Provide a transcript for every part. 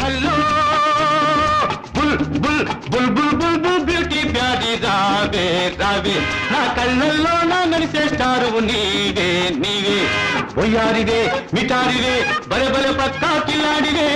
Hello! Bull bull bull bull bull bull beauty బ్యాడీ రావే రావే. నా కళ్ళల్లో నా నడిచేస్తారు నీవే నీవే. ఒయ్యారివే మిటారివే బలబల పక్కా కిల్లాడివే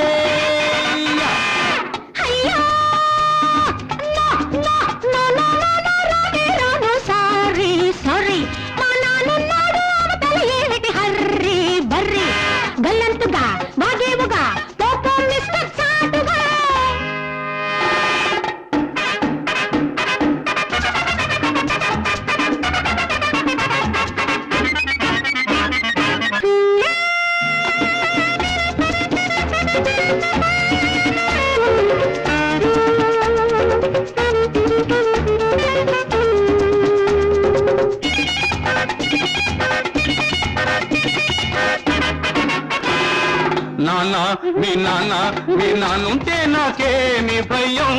నాన్న మీ నాన్న మీ నాన్నుంటే నాకేమి భయం?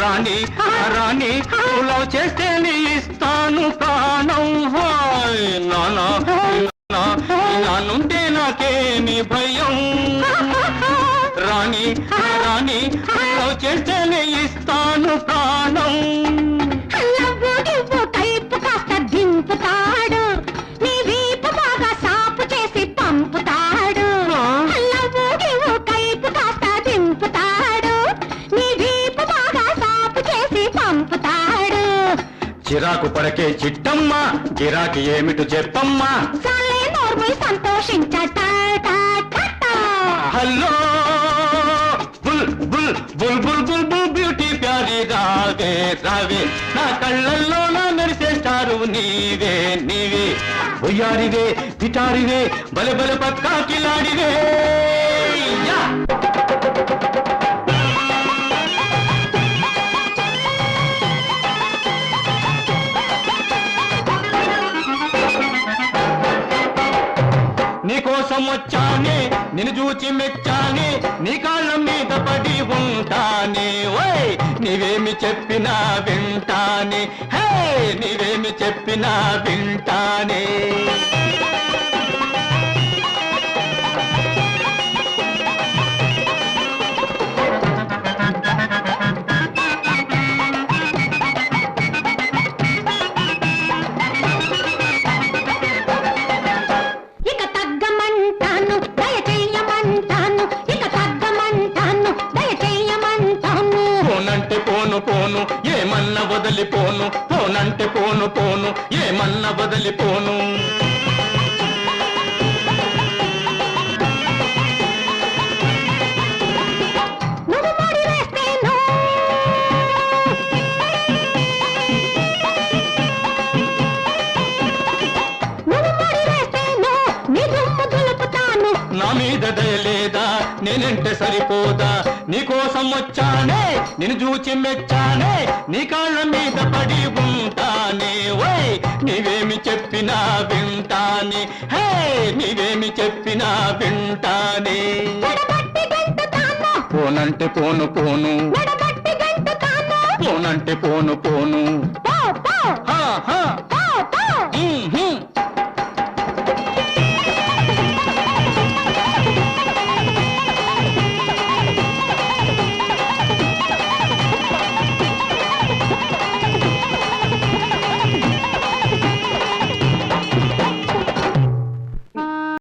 రాణి రాణి లవ్ చేస్తే నీ ఇస్తాను ప్రాణం. హాయ్ నాన్న మీ నాన్నుంటే నాకేమి భయం? సాపు చేసి పంపుతాడు. చిరాకు పడకే చిట్టమ్మ గిరాకి ఏమిటి చెప్పమ్మా. సంతోషించట. రావే నా కళ్ళల్లో నా మెరిసేస్తారు నీవే నీవే. బొయ్యారివే పిటారివే బలబల పక్కా కిలాడివే కోసం వచ్చానే నిన్ను చూచి మెచ్చానే నీ కాళ్ళ మీద పడి ఉంటానే. ఓయ్ నీవేమి చెప్పినా వింటానే. హే నీవేమి చెప్పినా వింటానే. వదిలిపోను పోనంటే పోను పోను ఏమన్నా వదిలిపోను. నా మీద దయలేదా నేనంటే సరిపోదా? నీకోసం వచ్చానే నిన్ను చూచి మెచ్చానే నీ కాళ్ళ మీద పడి ఉంటానే. ఓయ్ నీవేమి చెప్పినా వింటానే. హే నీవేమి చెప్పినా వింటానే. పోనంటే పోను పోను. పోనంటే పోను పోను. హా హా.